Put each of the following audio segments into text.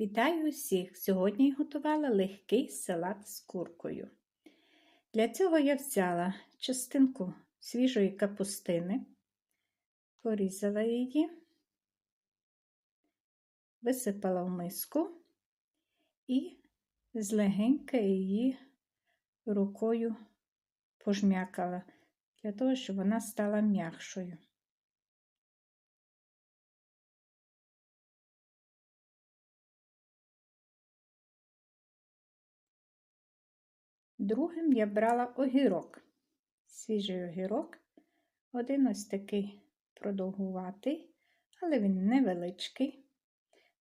Вітаю усіх! Сьогодні я готувала легкий салат з куркою. Для цього я взяла частинку свіжої капустини, порізала її, висипала в миску і злегенька її рукою пожмякала, для того, щоб вона стала м'якшою. Другим я брала огірок, свіжий огірок, один ось такий продовгуватий, але він невеличкий,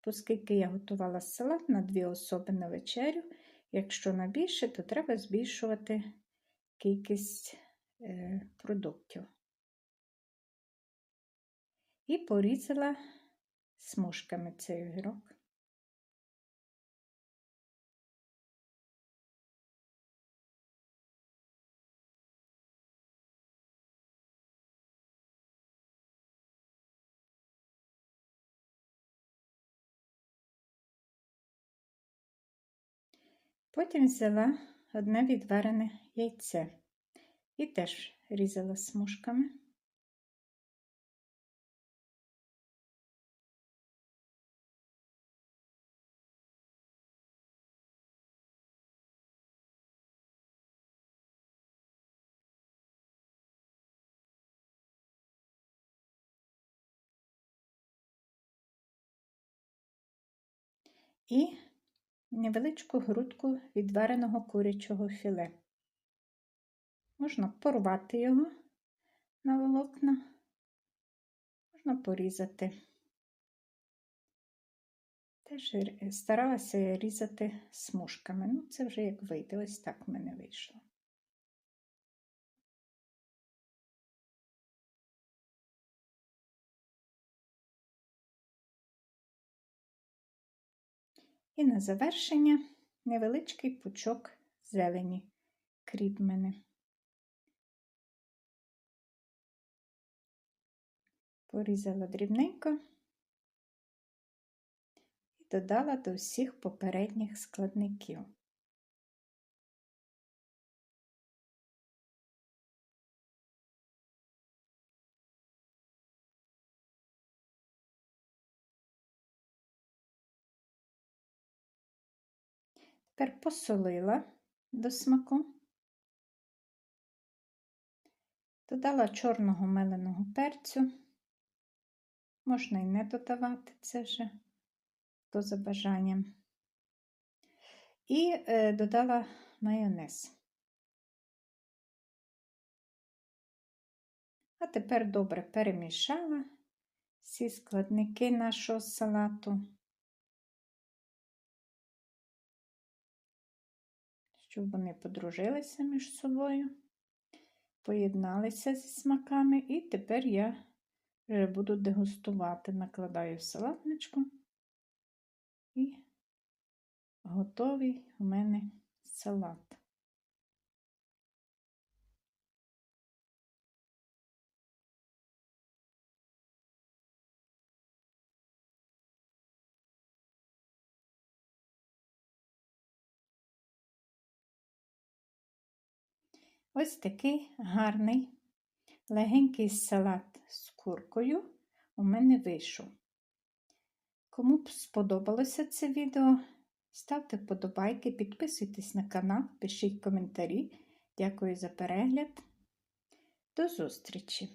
оскільки я готувала салат на дві особи на вечерю. Якщо на більше, то треба збільшувати кількість е, продуктів. І порізала смужками цей огірок. Потім взяла одне відварене яйце і теж різала смужками. І невеличку грудку відвареного курячого філе. Можна порвати його на волокна, можна порізати. Теж старалася різати смужками. Ну, це вже як вийде, ось так в мене вийшло. І на завершення невеличкий пучок зелені кріп мене. Порізала дрібненько і додала до всіх попередніх складників. Тепер посолила до смаку, додала чорного меленого перцю, можна і не додавати це вже хто за бажанням. І е, додала майонез. А тепер добре перемішала всі складники нашого салату. Щоб вони подружилися між собою, поєдналися зі смаками, і тепер я вже буду дегустувати, накладаю салатничку і готовий у мене салат. Ось такий гарний легенький салат з куркою у мене вийшов. Кому б сподобалося це відео, ставте вподобайки, підписуйтесь на канал, пишіть коментарі. Дякую за перегляд. До зустрічі!